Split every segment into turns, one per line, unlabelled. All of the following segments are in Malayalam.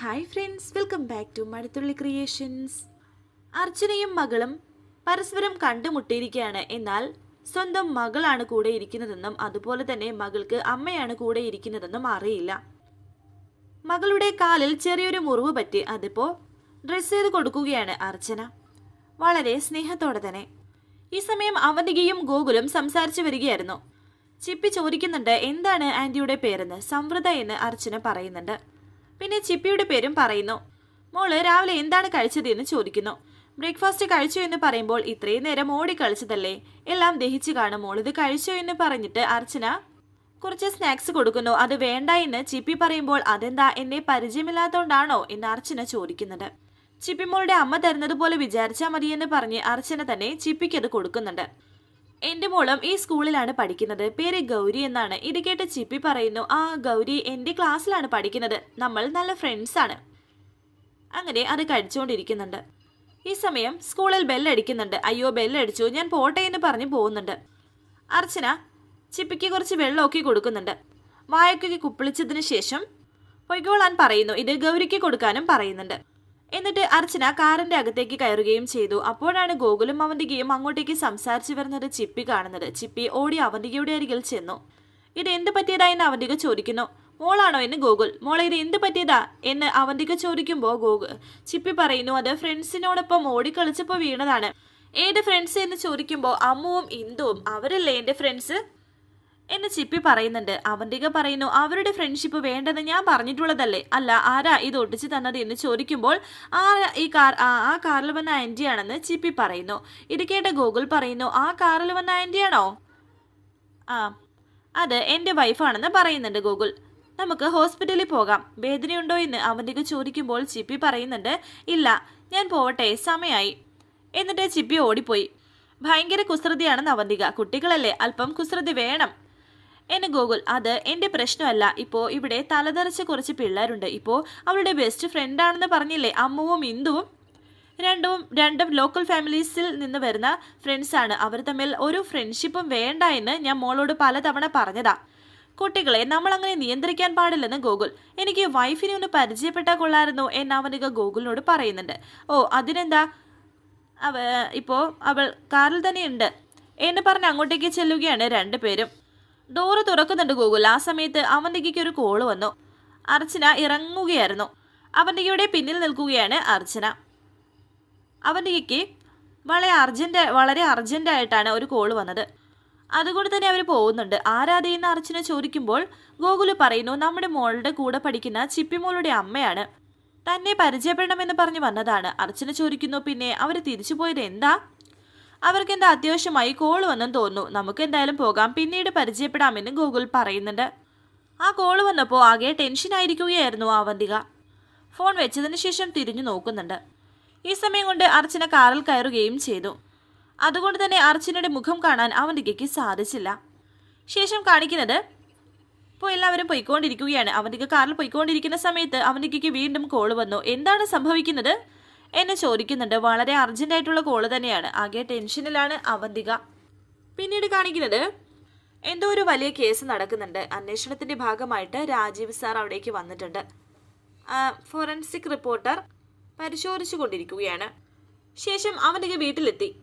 Hi friends welcome back to Mazhathulli creations അർച്ചനയും മകളും പരസ്പരം കണ്ടുമുട്ടിയിരിക്കുകയാണ്. എന്നാൽ സ്വന്തം മകളാണ് കൂടെ ഇരിക്കുന്നതെന്നും അതുപോലെ തന്നെ മകൾക്ക് അമ്മയാണ് കൂടെ ഇരിക്കുന്നതെന്നും അറിയില്ല. മകളുടെ കാലിൽ ചെറിയൊരു മുറിവ് പറ്റി അതിപ്പോൾ ഡ്രസ്സ് ചെയ്ത് കൊടുക്കുകയാണ് അർച്ചന. വളരെ സ്നേഹത്തോടെ തന്നെ. ഈ സമയം അവന്തികയും ഗോകുലും സംസാരിച്ചു വരികയായിരുന്നു. ചിപ്പി ചോദിക്കുന്നുണ്ട് എന്താണ് ആന്റിയുടെ പേരെന്ന്? സംവൃത എന്ന് അർച്ചന പറയുന്നുണ്ട്. പിന്നെ ചിപ്പിയുടെ പേരും പറയുന്നു. മോൾ രാവിലെ എന്താണ് കഴിച്ചത് എന്ന് ചോദിക്കുന്നു. ബ്രേക്ക്ഫാസ്റ്റ് കഴിച്ചു എന്ന് പറയുമ്പോൾ ഇത്രയും നേരം ഓടി കളിച്ചതല്ലേ? എല്ലാം ദഹിച്ചു കാണും. മോൾ ഇത് കഴിച്ചു എന്ന് പറഞ്ഞിട്ട് അർച്ചന കുറച്ച് സ്നാക്സ് കൊടുക്കുന്നു. അത് വേണ്ട എന്ന് ചിപ്പി പറയുമ്പോൾ അതെന്താ? എന്നെ പരിചയമില്ലാത്തതുകൊണ്ടാണോ എന്ന് അർച്ചന ചോദിക്കുന്നുണ്ട് ചിപ്പിമോളുടെ അമ്മ തരുന്നത് പോലെ വിചാരിച്ചാൽ മതിയെന്ന് പറഞ്ഞ് അർച്ചന തന്നെ ചിപ്പിക്കത് കൊടുക്കുന്നുണ്ട്. എന്റെ മോളം ഈ സ്കൂളിലാണ് പഠിക്കുന്നത്. പേര് ഗൗരി എന്നാണ്. ഇത് കേട്ട് ചിപ്പി പറയുന്നു ആ ഗൗരി എന്റെ ക്ലാസ്സിലാണ് പഠിക്കുന്നത്. നമ്മൾ നല്ല ഫ്രണ്ട്സ് ആണ്. അങ്ങനെ അത് കഴിച്ചുകൊണ്ടിരിക്കുന്നുണ്ട് ഈ സമയം സ്കൂളിൽ ബെല്ലടിക്കുന്നുണ്ട്. അയ്യോ ബെല്ലടിച്ചു. ഞാൻ പോട്ടെ എന്ന് പറഞ്ഞ് പോകുന്നുണ്ട്. അർച്ചന ചിപ്പിക്ക് കുറച്ച് വെള്ളമൊക്കെ കൊടുക്കുന്നുണ്ട്. വായക്കൊക്കെ കുപ്പിളിച്ചതിന് ശേഷം പൊയ്ക്കോളാൻ പറയുന്നു. ഇത് ഗൗരിക്ക് കൊടുക്കാനും പറയുന്നുണ്ട്. എന്നിട്ട് അർച്ചന കാറിന്റെ അകത്തേക്ക് കയറുകയും ചെയ്തു. അപ്പോഴാണ് ഗോകുലും അവന്തികയും അങ്ങോട്ടേക്ക് സംസാരിച്ചു വരുന്നത് ചിപ്പി കാണുന്നത്. ചിപ്പി ഓടി അവന്തികയുടെ അരികിൽ ചെന്നു. ഇത് എന്ത് പറ്റിയതാ? എന്ന് അവന്തിക ചോദിക്കുന്നു. മോളാണോ? എന്ന് ഗോകുൽ. മോളെ ഇത് എന്ത് പറ്റിയതാ? എന്ന് അവന്തിക ചോദിക്കുമ്പോൾ ഗോകു ചിപ്പി പറയുന്നു അത് ഫ്രണ്ട്സിനോടൊപ്പം ഓടിക്കളിച്ചപ്പോൾ വീണതാണ്. ഏത് ഫ്രണ്ട്സ്? എന്ന് ചോദിക്കുമ്പോൾ അമ്മുവും ഇന്ദുവും. അവരല്ലേ എന്റെ ഫ്രണ്ട്സ്? എന്ന് ചിപ്പി പറയുന്നുണ്ട്. അവന്തിക പറയുന്നു അവരുടെ ഫ്രണ്ട്ഷിപ്പ് വേണ്ടെന്ന് ഞാൻ പറഞ്ഞിട്ടുള്ളതല്ലേ? അല്ല ആരാ ഇത് ഒട്ടിച്ച് തന്നത് എന്ന് ചോദിക്കുമ്പോൾ ആരാ ഈ കാർ ആ ആ കാറിൽ വന്ന ആന്റിയാണെന്ന് ചിപ്പി പറയുന്നു. ഇത് കേട്ട ഗൂഗിൾ പറയുന്നു ആ കാറിൽ വന്ന ആന്റിയാണോ ആ അത് എന്റെ വൈഫാണെന്ന് പറയുന്നുണ്ട് ഗൂഗിൾ നമുക്ക് ഹോസ്പിറ്റലിൽ പോകാം. വേദനയുണ്ടോ എന്ന് അവന്തിക ചോദിക്കുമ്പോൾ ചിപ്പി പറയുന്നുണ്ട് ഇല്ല ഞാൻ പോവട്ടെ സമയമായി എന്നിട്ട് ചിപ്പി ഓടിപ്പോയി. ഭയങ്കര കുസൃതിയാണ് നവന്തിക കുട്ടികളല്ലേ അല്പം കുസൃതി വേണം. എന്നെ ഗോകുൽ അത് എന്റെ പ്രശ്നമല്ല. ഇപ്പോ ഇവിടെ തലതെറിച്ച കുറച്ച് പിള്ളേരുണ്ട്. ഇപ്പോ അവളുടെ ബെസ്റ്റ് ഫ്രണ്ട് ആണെന്ന് പറഞ്ഞില്ലേ? അമ്മുവും ഇന്ദുവും? രണ്ടും രണ്ടും ലോക്കൽ ഫാമിലീസിൽ നിന്ന് വരുന്ന ഫ്രണ്ട്സാണ് അവർ തമ്മിൽ ഒരു ഫ്രണ്ട്ഷിപ്പും വേണ്ട എന്ന് ഞാൻ മോളോട് പലതവണ പറഞ്ഞതാ. കുട്ടികളെ നമ്മൾ അങ്ങനെ നിയന്ത്രിക്കാൻ പാടില്ലെന്ന് ഗോകുൽ. എനിക്ക് വൈഫിനെ ഒന്ന് പരിചയപ്പെട്ടാൽ കൊള്ളായിരുന്നു എന്ന് അവനിക ഗോകുലിനോട് പറയുന്നുണ്ട്. ഓ അതിനെന്താ? അവ ഇപ്പോൾ അവൾ കാറിൽ തന്നെയുണ്ട്. എന്ന് പറഞ്ഞ് അങ്ങോട്ടേക്ക് ചെല്ലുകയാണ് രണ്ടുപേരും ഡോറ് തുറക്കുന്നുണ്ട് ഗൂഗിൾ. ആ സമയത്ത് അവന്തികയ്ക്ക് ഒരു കോൾ വന്നു. അർച്ചന ഇറങ്ങുകയായിരുന്നു. അവന്തികയുടെ പിന്നിൽ നിൽക്കുകയാണ് അർച്ചന. അവന്തികയ്ക്ക് വളരെ അർജന്റ് വളരെ അർജന്റായിട്ടാണ് ഒരു കോൾ വന്നത്. അതുകൊണ്ട് തന്നെ അവർ പോകുന്നുണ്ട്. ആരാധയെന്ന് അർച്ചന ചോദിക്കുമ്പോൾ ഗോകുൽ പറയുന്നു നമ്മുടെ മോളുടെ കൂടെ പഠിക്കുന്ന ചിപ്പിമോളുടെ അമ്മയാണ്. തന്നെ പരിചയപ്പെടണമെന്ന് പറഞ്ഞ് വന്നതാണ്. അർച്ചന ചോദിക്കുന്നു പിന്നെ അവർ തിരിച്ചു പോയത് എന്താ? അവർക്ക് എന്താ അത്യാവശ്യമായി കോൾ വന്നെന്ന് തോന്നുന്നു. നമുക്ക് എന്തായാലും പോകാം. പിന്നീട് പരിചയപ്പെടാമെന്ന് ഗൂഗിൾ പറയുന്നുണ്ട്. ആ കോൾ വന്നപ്പോൾ ആകെ ടെൻഷനായിരിക്കുകയായിരുന്നു അവന്തിക. ഫോൺ വെച്ചതിന് ശേഷം തിരിഞ്ഞു നോക്കുന്നുണ്ട്. ഈ സമയം കൊണ്ട് അർച്ചന കാറിൽ കയറുകയും ചെയ്തു. അതുകൊണ്ട് തന്നെ അർച്ചനയുടെ മുഖം കാണാൻ അവന്തികയ്ക്ക് സാധിച്ചില്ല. ശേഷം കാണിക്കുന്നത് ഇപ്പോൾ എല്ലാവരും പോയിക്കൊണ്ടിരിക്കുകയാണ്. അവന്തിക കാറിൽ പോയിക്കൊണ്ടിരിക്കുന്ന സമയത്ത് അവന്തികയ്ക്ക് വീണ്ടും കോൾ വന്നു. എന്താണ് സംഭവിക്കുന്നത്? എന്നെ ചോദിക്കുന്നുണ്ട്. വളരെ അർജന്റായിട്ടുള്ള കോൾ തന്നെയാണ്. ആകെ ടെൻഷനിലാണ് അവന്തിക. പിന്നീട് കാണിക്കുന്നത് എന്തോ ഒരു വലിയ കേസ് നടക്കുന്നുണ്ട്. അന്വേഷണത്തിന്റെ ഭാഗമായിട്ട് രാജീവ് സാർ അവിടേക്ക് വന്നിട്ടുണ്ട്. ഫോറൻസിക് റിപ്പോർട്ടർ പരിശോധിച്ചു കൊണ്ടിരിക്കുകയാണ്. ശേഷം അവന്തിക വീട്ടിലെത്തി.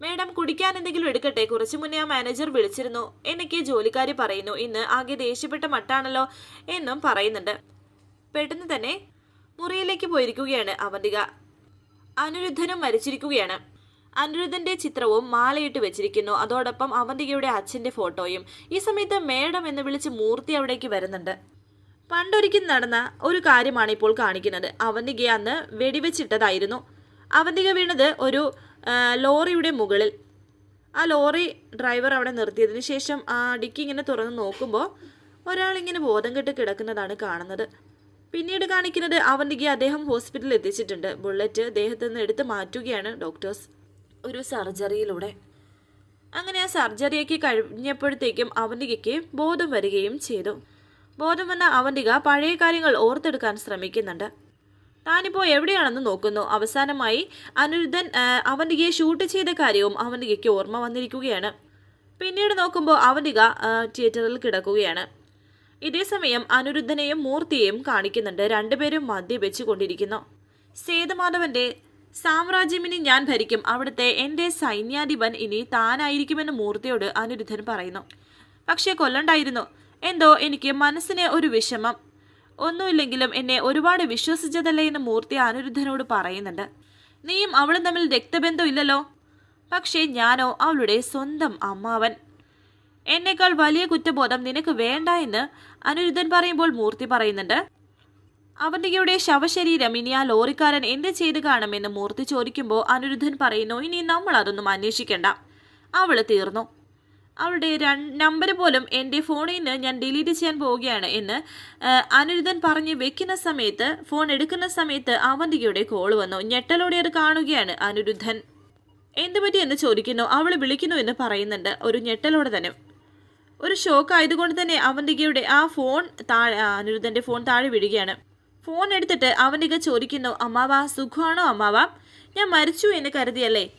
മേഡം കുടിക്കാൻ എന്തെങ്കിലും എടുക്കട്ടെ? കുറച്ചു മുന്നേ ആ മാനേജർ വിളിച്ചിരുന്നു. എന്നൊക്കെ ജോലിക്കാരി പറയുന്നു. ഇന്ന് ആകെ ദേഷ്യപ്പെട്ട മട്ടാണല്ലോ എന്നും പറയുന്നുണ്ട്. പെട്ടെന്ന് തന്നെ മുറിയിലേക്ക് പോയിരിക്കുകയാണ് അവന്തിക. അനിരുദ്ധനും മരിച്ചിരിക്കുകയാണ്. അനിരുദ്ധന്റെ ചിത്രവും മാലയിട്ട് വെച്ചിരിക്കുന്നു. അതോടൊപ്പം അവന്തികയുടെ അച്ഛന്റെ ഫോട്ടോയും. ഈ സമയത്ത് മേഡം എന്ന് വിളിച്ച് മൂർത്തി അവിടേക്ക് വരുന്നുണ്ട്. പണ്ടൊരിക്കൽ നടന്ന ഒരു കാര്യമാണ് ഇപ്പോൾ കാണിക്കുന്നത്. അവന്തിക അന്ന് വെടിവെച്ചിട്ടതായിരുന്നു. അവന്തിക വീണത് ഒരു ലോറിയുടെ മുകളിൽ. ആ ലോറി ഡ്രൈവർ അവിടെ നിർത്തിയതിന് ശേഷം ആ ഡിക്കി ഇങ്ങനെ തുറന്ന് നോക്കുമ്പോൾ ഒരാളിങ്ങനെ ബോധം കെട്ട് കിടക്കുന്നതാണ് കാണുന്നത്. പിന്നീട് കാണിക്കുന്നത് അവന്തിക അദ്ദേഹം ഹോസ്പിറ്റലിൽ എത്തിച്ചിട്ടുണ്ട്. ബുള്ളറ്റ് ദേഹത്തു നിന്ന് എടുത്ത് മാറ്റുകയാണ് ഡോക്ടേഴ്സ് ഒരു സർജറിയിലൂടെ. അങ്ങനെ ആ സർജറിയൊക്കെ കഴിഞ്ഞപ്പോഴത്തേക്കും അവന്തികയ്ക്ക് ബോധം വരികയും ചെയ്തു. ബോധം വന്ന അവന്തിക പഴയ കാര്യങ്ങൾ ഓർത്തെടുക്കാൻ ശ്രമിക്കുന്നുണ്ട്. താനിപ്പോൾ എവിടെയാണെന്ന് നോക്കുന്നു. അവസാനമായി അനിരുദ്ധൻ അവന്തികയെ ഷൂട്ട് ചെയ്ത കാര്യവും അവന്തികയ്ക്ക് ഓർമ്മ വന്നിരിക്കുകയാണ്. പിന്നീട് നോക്കുമ്പോൾ അവന്തിക തിയേറ്ററിൽ കിടക്കുകയാണ്. ഇതേസമയം അനിരുദ്ധനെയും മൂർത്തിയെയും കാണിക്കുന്നുണ്ട്. രണ്ടുപേരും മദ്യപിച്ചു കൊണ്ടിരിക്കുന്നു സേതുമാധവന്റെ സാമ്രാജ്യമിനി ഞാൻ ഭരിക്കും. അവിടുത്തെ എന്റെ സൈന്യാധിപൻ ഇനി താനായിരിക്കുമെന്ന് മൂർത്തിയോട് അനിരുദ്ധൻ പറയുന്നു. പക്ഷേ കൊല്ലണ്ടായിരുന്നു. എന്തോ എനിക്ക് മനസ്സിന് ഒരു വിഷമം. ഒന്നുമില്ലെങ്കിലും എന്നെ ഒരുപാട് വിശ്വസിച്ചതല്ലേ എന്ന് മൂർത്തി അനിരുദ്ധനോട് പറയുന്നുണ്ട്. നീയും അവളും തമ്മിൽ രക്തബന്ധം ഇല്ലല്ലോ പക്ഷേ ഞാനോ അവളുടെ സ്വന്തം അമ്മാവൻ. എന്നേക്കാൾ വലിയ കുറ്റബോധം നിനക്ക് വേണ്ട എന്ന് അനിരുദ്ധൻ പറയുമ്പോൾ മൂർത്തി പറയുന്നുണ്ട്. അവന്തികയുടെ ശവശരീരം ഇനി ആ ലോറിക്കാരൻ എന്ത് ചെയ്ത് കാണുമെന്ന് മൂർത്തി ചോദിക്കുമ്പോൾ അനിരുദ്ധൻ പറയുന്നു ഇനി നമ്മൾ അതൊന്നും അന്വേഷിക്കണ്ട. അവൾ തീർന്നു. അവളുടെ നമ്പർ പോലും എന്റെ ഫോണിൽ നിന്ന് ഞാൻ ഡിലീറ്റ് ചെയ്യാൻ പോവുകയാണ് എന്ന് അനിരുദ്ധൻ പറഞ്ഞ് വെക്കുന്ന സമയത്ത് ഫോൺ എടുക്കുന്ന സമയത്ത് അവന്തികയുടെ കോൾ വന്നു. ഞെട്ടലോടെ അത് കാണുകയാണ് അനിരുദ്ധൻ. എന്തുപറ്റി എന്ന് ചോദിക്കുന്നു. അവൾ വിളിക്കുന്നു എന്ന് പറയുന്നുണ്ട്. ഒരു ഞെട്ടലോടെ തന്നെ. ഒരു ഷോക്ക് ആയതുകൊണ്ട് തന്നെ അവന്തികയുടെ ആ ഫോൺ താഴെ അനിരുദ്ധന്റെ ഫോൺ താഴെ വീഴുകയാണ്. ഫോൺ എടുത്തിട്ട് അവന്തിക ചോദിക്കുന്നു അമ്മാവ സുഖമാണോ അമ്മാവ? ഞാൻ മരിച്ചു എന്ന് കരുതിയല്ലേ?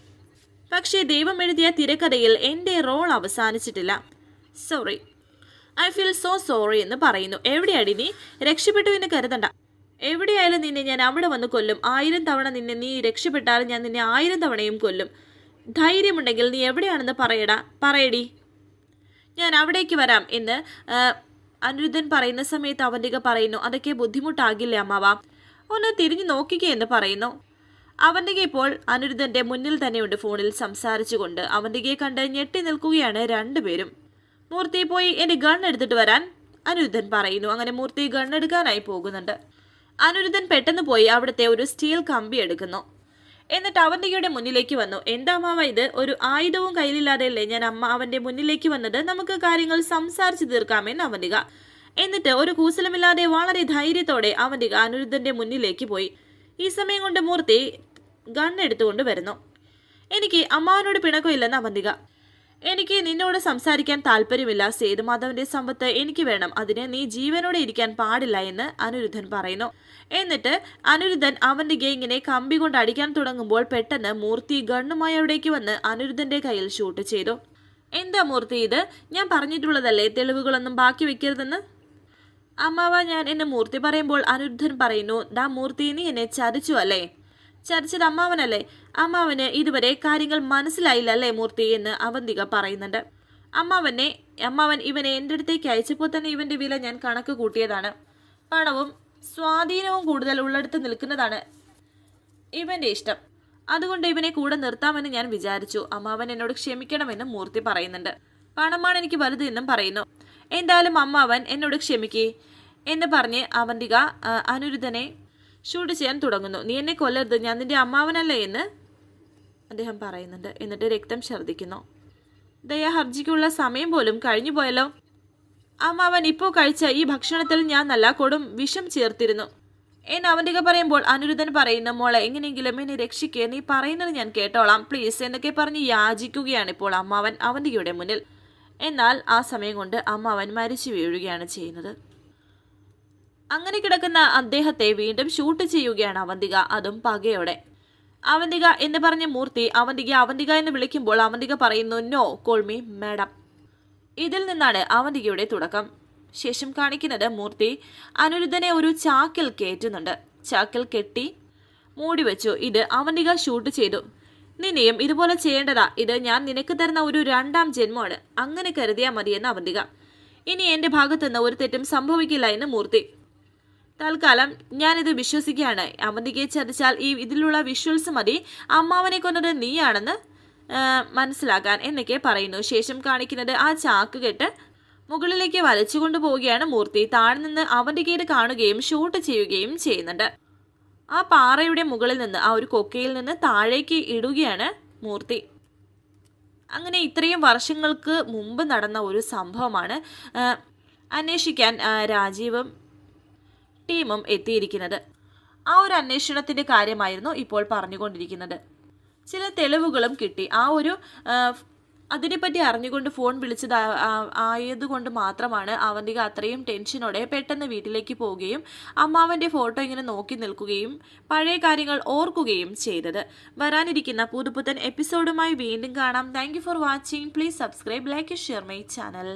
പക്ഷേ ദൈവം എഴുതിയ തിരക്കഥയിൽ എന്റെ role അവസാനിച്ചിട്ടില്ല. Sorry. I feel so sorry എന്ന് പറയുന്നു. എവിടെയാടി നീ? രക്ഷപ്പെട്ടു എന്ന് കരുതണ്ട. എവിടെയായാലും നിന്നെ ഞാൻ അവിടെ വന്ന് കൊല്ലും. ആയിരം തവണ നിന്നെ നീ രക്ഷപ്പെട്ടാലും ഞാൻ നിന്നെ ആയിരം തവണയും കൊല്ലും. ധൈര്യമുണ്ടെങ്കിൽ നീ എവിടെയാണെന്ന് പറയടാ പറയടി. ഞാൻ അവിടേക്ക് വരാം എന്ന് അനിരുദ്ധൻ പറയുന്ന സമയത്ത് അവന്തിക പറയുന്നു അതൊക്കെ ബുദ്ധിമുട്ടാകില്ല അമ്മാവ? ഒന്ന് തിരിഞ്ഞു നോക്കിക്കേ എന്ന് പറയുന്നു. അവന്തിക ഇപ്പോൾ അനിരുദ്ധന്റെ മുന്നിൽ തന്നെയുണ്ട് ഫോണിൽ സംസാരിച്ചുകൊണ്ട്. അവന്തികയെ കണ്ട് ഞെട്ടി നിൽക്കുകയാണ് രണ്ടുപേരും. മൂർത്തി പോയി എന്റെ ഗൺ എടുത്തിട്ട് വരാൻ അനിരുദ്ധൻ പറയുന്നു. അങ്ങനെ മൂർത്തി ഗൺ എടുക്കാനായി പോകുന്നുണ്ട്. അനിരുദ്ധൻ പെട്ടെന്ന് പോയി അവിടുത്തെ ഒരു സ്റ്റീൽ കമ്പി എടുക്കുന്നു. എന്നിട്ട് അവന്തികയുടെ മുന്നിലേക്ക് വന്നു. എന്താ മാമ ഇത്? ഒരു ആയുധവും കയ്യിലില്ലാതെയല്ലേ ഞാൻ അമ്മ അവന്റെ മുന്നിലേക്ക് വന്നത്? നമുക്ക് കാര്യങ്ങൾ സംസാരിച്ചു തീർക്കാമെന്ന് അവന്തിക. എന്നിട്ട് ഒരു കൂസലമില്ലാതെ വളരെ ധൈര്യത്തോടെ അവന്തിക അനിരുദ്ധന്റെ മുന്നിലേക്ക് പോയി. ഈ സമയം കൊണ്ട് മൂർത്തി ഗൺ എടുത്തുകൊണ്ട് വരുന്നു. എനിക്ക് അമ്മാവനോട് പിണക്കമില്ലെന്ന് അവന്തിക. എനിക്ക് നിന്നോട് സംസാരിക്കാൻ താല്പര്യമില്ല. സേതുമാധവന്റെ സമ്പത്ത് എനിക്ക് വേണം. അതിന് നീ ജീവനോടെ ഇരിക്കാൻ പാടില്ല എന്ന് അനിരുദ്ധൻ പറയുന്നു. എന്നിട്ട് അനിരുദ്ധൻ അവന്റെ ഗെയിങ്ങിനെ കമ്പി കൊണ്ട് അടിക്കാൻ തുടങ്ങുമ്പോൾ പെട്ടെന്ന് മൂർത്തി ഗണ്ണുമായി അവിടേക്ക് വന്ന് അനിരുദ്ധന്റെ കയ്യിൽ ഷൂട്ട് ചെയ്തു. എന്താ മൂർത്തി ഇത്? ഞാൻ പറഞ്ഞിട്ടുള്ളതല്ലേ തെളിവുകളൊന്നും ബാക്കി വെക്കരുതെന്ന്? അമ്മാവ ഞാൻ എന്നെ മൂർത്തി പറയുമ്പോൾ അനിരുദ്ധൻ പറയുന്നു ഡാ മൂർത്തി നീ എന്നെ ചതിച്ചു അല്ലേ? ചതിച്ചത് അമ്മാവനല്ലേ? അമ്മാവന് ഇതുവരെ കാര്യങ്ങൾ മനസ്സിലായില്ല അല്ലേ മൂർത്തി എന്ന് അവന്തിക പറയുന്നുണ്ട്. അമ്മാവനെ അമ്മാവൻ ഇവനെ എന്റെ അടുത്തേക്ക് അയച്ചപ്പോൾ തന്നെ ഇവന്റെ വില ഞാൻ കണക്ക് കൂട്ടിയതാണ്. പണവും സ്വാധീനവും കൂടുതൽ ഉള്ളെടുത്ത് നിൽക്കുന്നതാണ് ഇവന്റെ ഇഷ്ടം. അതുകൊണ്ട് ഇവനെ കൂടെ നിർത്താമെന്ന് ഞാൻ വിചാരിച്ചു. അമ്മാവൻ എന്നോട് ക്ഷമിക്കണമെന്ന് മൂർത്തി പറയുന്നുണ്ട്. പണമാണ് എനിക്ക് വലുത് എന്നും പറയുന്നു. എന്തായാലും അമ്മാവൻ എന്നോട് ക്ഷമിക്കേ എന്ന് പറഞ്ഞ് അവന്തിക അനിരുദ്ധനെ ഷൂട്ട് ചെയ്യാൻ തുടങ്ങുന്നു. നീ എന്നെ കൊല്ലരുത്. ഞാൻ നിന്റെ അമ്മാവനല്ലേ എന്ന് അദ്ദേഹം പറയുന്നുണ്ട്. എന്നിട്ട് രക്തം ഛർദ്ദിക്കുന്നു. ദയാഹർജിക്കുള്ള സമയം പോലും കഴിഞ്ഞു പോയല്ലോ. അമ്മാവൻ ഇപ്പോൾ കഴിച്ച ഈ ഭക്ഷണത്തിൽ ഞാൻ നല്ല കൊടും വിഷം ചേർത്തിരുന്നു. എന്ന് അവന്തിക പറയുമ്പോൾ അനിരുദ്ധൻ പറയുന്ന മോളെ എങ്ങനെയെങ്കിലും എന്നെ രക്ഷിക്കുക നീ പറയുന്നത് ഞാൻ കേട്ടോളാം. പ്ലീസ് എന്നൊക്കെ പറഞ്ഞ് യാചിക്കുകയാണ് ഇപ്പോൾ അമ്മാവൻ അവന്തികയുടെ മുന്നിൽ. എന്നാൽ ആ സമയം കൊണ്ട് അമ്മാവൻ മരിച്ചു വീഴുകയാണ് ചെയ്യുന്നത്. അങ്ങനെ കിടക്കുന്ന അദ്ദേഹത്തെ വീണ്ടും ഷൂട്ട് ചെയ്യുകയാണ് അവന്തിക. അതും പകയോടെ. അവന്തിക എന്ന് പറഞ്ഞ മൂർത്തി അവന്തിക അവന്തിക എന്ന് വിളിക്കുമ്പോൾ അവന്തിക പറയുന്നു നോ കോൾ മീ മാഡം. ഇതിൽ നിന്നാണ് അവന്തികയുടെ തുടക്കം. ശേഷം കാണിക്കുന്നത് മൂർത്തി അനിരുദ്ധനെ ഒരു ചാക്കിൽ കയറ്റുന്നുണ്ട്. ചാക്കിൽ കെട്ടി മൂടി വെച്ചു. ഇത് അവന്തിക ഷൂട്ട് ചെയ്തു. നിന്നെയും ഇതുപോലെ ചെയ്യേണ്ടതാ. ഇത് ഞാൻ നിനക്ക് തരുന്ന ഒരു രണ്ടാം ജന്മമാണ്. അങ്ങനെ കരുതിയാൽ മതിയെന്ന് അവന്തിക. ഇനി എന്റെ ഭാഗത്തുനിന്ന് ഒരു തെറ്റും സംഭവിക്കില്ല എന്ന് മൂർത്തി. തൽക്കാലം ഞാനിത് വിശ്വസിക്കുകയാണ്. അമന്തിക്ക് ചതിച്ചാൽ ഈ ഇതിലുള്ള വിഷ്വൽസ് മതി. അമ്മാവനെ കൊന്നത് നീയാണെന്ന് മനസ്സിലാക്കാൻ എന്നൊക്കെ പറയുന്നു. ശേഷം കാണിക്കുന്നത് ആ ചാക്ക് കെട്ട് മുകളിലേക്ക് വലിച്ചുകൊണ്ട് പോവുകയാണ് മൂർത്തി. താഴെ നിന്ന് അവന്തികയെ കാണുകയും ഷൂട്ട് ചെയ്യുകയും ചെയ്യുന്നുണ്ട്. ആ പാറയുടെ മുകളിൽ നിന്ന് ആ ഒരു കൊക്കയിൽ നിന്ന് താഴേക്ക് ഇടുകയാണ് മൂർത്തി. അങ്ങനെ ഇത്രയും വർഷങ്ങൾക്ക് മുമ്പ് നടന്ന ഒരു സംഭവമാണ് അന്വേഷിക്കാൻ രാജീവും ടീമും എത്തിയിരിക്കുന്നത്. ആ ഒരു അന്വേഷണത്തിന്റെ കാര്യമായിരുന്നു ഇപ്പോൾ പറഞ്ഞുകൊണ്ടിരിക്കുന്നത്. ചില തെളിവുകളും കിട്ടി. ആ ഒരു അതിനെപ്പറ്റി അറിഞ്ഞുകൊണ്ട് ഫോൺ വിളിച്ചത് ആയതുകൊണ്ട് മാത്രമാണ് അവന്തിക അത്രയും ടെൻഷനോടെ പെട്ടെന്ന് വീട്ടിലേക്ക് പോവുകയും അമ്മാവന്റെ ഫോട്ടോ ഇങ്ങനെ നോക്കി നിൽക്കുകയും പഴയ കാര്യങ്ങൾ ഓർക്കുകയും ചെയ്തത്. വരാനിരിക്കുന്ന പുതുപുത്തൻ എപ്പിസോഡുമായി വീണ്ടും കാണാം. Thank for watching please subscribe like share my channel